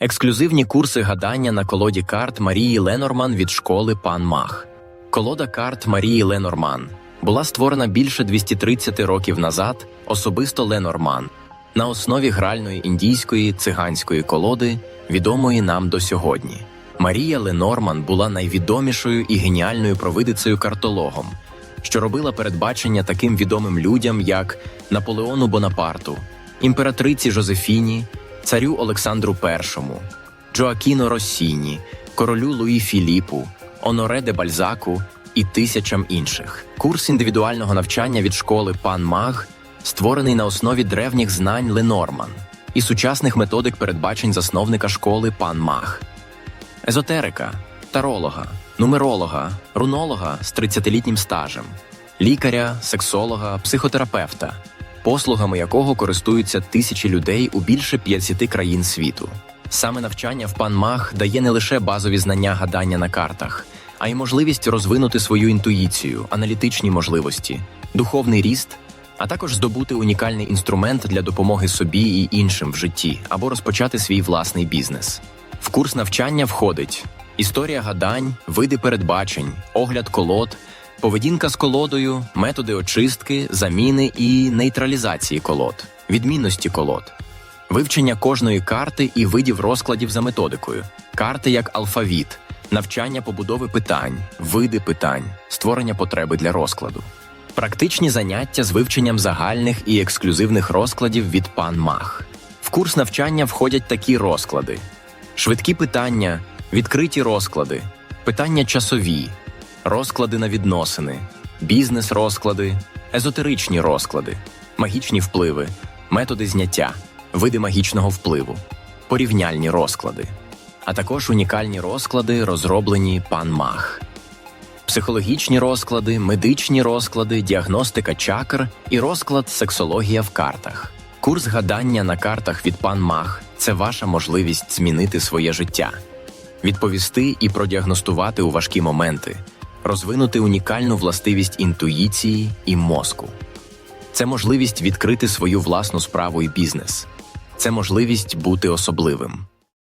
Ексклюзивні курси гадання на колоді карт Марії Ленорман від школи Пан Мах. Колода карт Марії Ленорман була створена більше 230 років назад особисто Ленорман на основі гральної індійської циганської колоди, відомої нам до сьогодні. Марія Ленорман була найвідомішою і геніальною провидицею картологом, що робила передбачення таким відомим людям, як Наполеону Бонапарту, імператриці Жозефіні, царю Олександру І, Джоакіно Россіні, королю Луї Філіпу, Оноре де Бальзаку і тисячам інших. Курс індивідуального навчання від школи Пан Маг створений на основі древніх знань Ленорман і сучасних методик передбачень засновника школи Пан Маг. Езотерика, таролога, нумеролога, рунолога з 30-літнім стажем, лікаря, сексолога, психотерапевта, послугами якого користуються тисячі людей у більше 50 країн світу. Саме навчання в панмах дає не лише базові знання гадання на картах, а й можливість розвинути свою інтуїцію, аналітичні можливості, духовний ріст, а також здобути унікальний інструмент для допомоги собі і іншим в житті або розпочати свій власний бізнес. В курс навчання входить історія гадань, види передбачень, огляд колод, поведінка з колодою, методи очистки, заміни і нейтралізації колод, відмінності колод, вивчення кожної карти і видів розкладів за методикою, карти як алфавіт, навчання побудови питань, види питань, створення потреби для розкладу. Практичні заняття з вивченням загальних і ексклюзивних розкладів від пан Мах. В курс навчання входять такі розклади: швидкі питання, відкриті розклади, питання часові, розклади на відносини, бізнес-розклади, езотеричні розклади, магічні впливи, методи зняття, види магічного впливу, порівняльні розклади, а також унікальні розклади, розроблені пан Мах психологічні розклади, медичні розклади, діагностика чакр і розклад сексологія в картах. Курс гадання на картах від пан Мах це ваша можливість змінити своє життя, відповісти і продіагностувати у важкі моменти, розвинути унікальну властивість інтуїції і мозку. Це можливість відкрити свою власну справу і бізнес. Це можливість бути особливим.